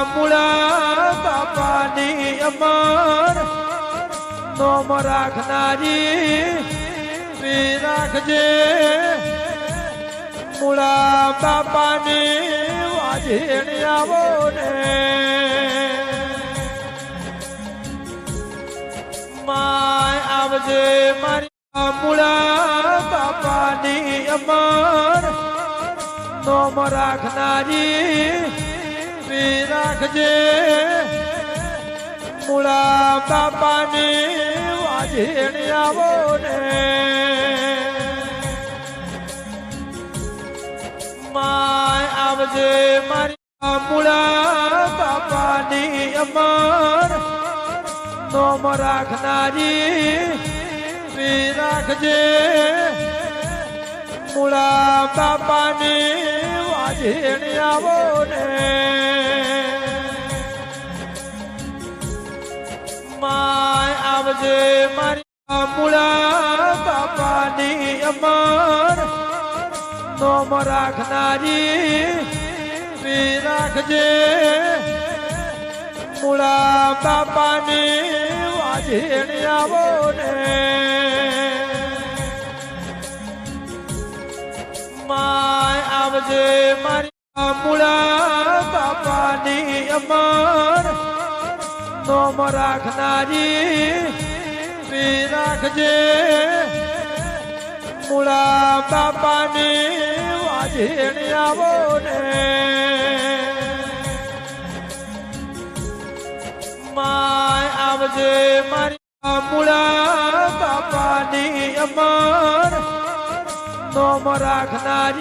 મુળા બાપાની અમર. નોમ રાખનારી શ્રી રાખજે. મુળા બાપાની વાજેણી આવો ને. માય આવજે મારી મુળા બાપાની અમર. નોમ રાખનારી રાખજે મુળા બાપાની વાજેણી આવો ને. માય આવજે મારી મુળા બાપાની અમર. નોમ રાખનારી રાખજે. મુળા બાપાની વાજેણી આવો ને. માય આવજે મારી મૂળા બાપાની અમર. નોમ રાખનારી રાખજે. મૂળા બાપાની વાજેણી આવો ને માય આવજે મારી મૂળા બાપાની અમર. નોમ રાખનારી રાખજે. મુળા બાપાની વાજેણી આવો ને. માય આવજે મારી મુળા બાપાની અમર. નોમ રાખનારી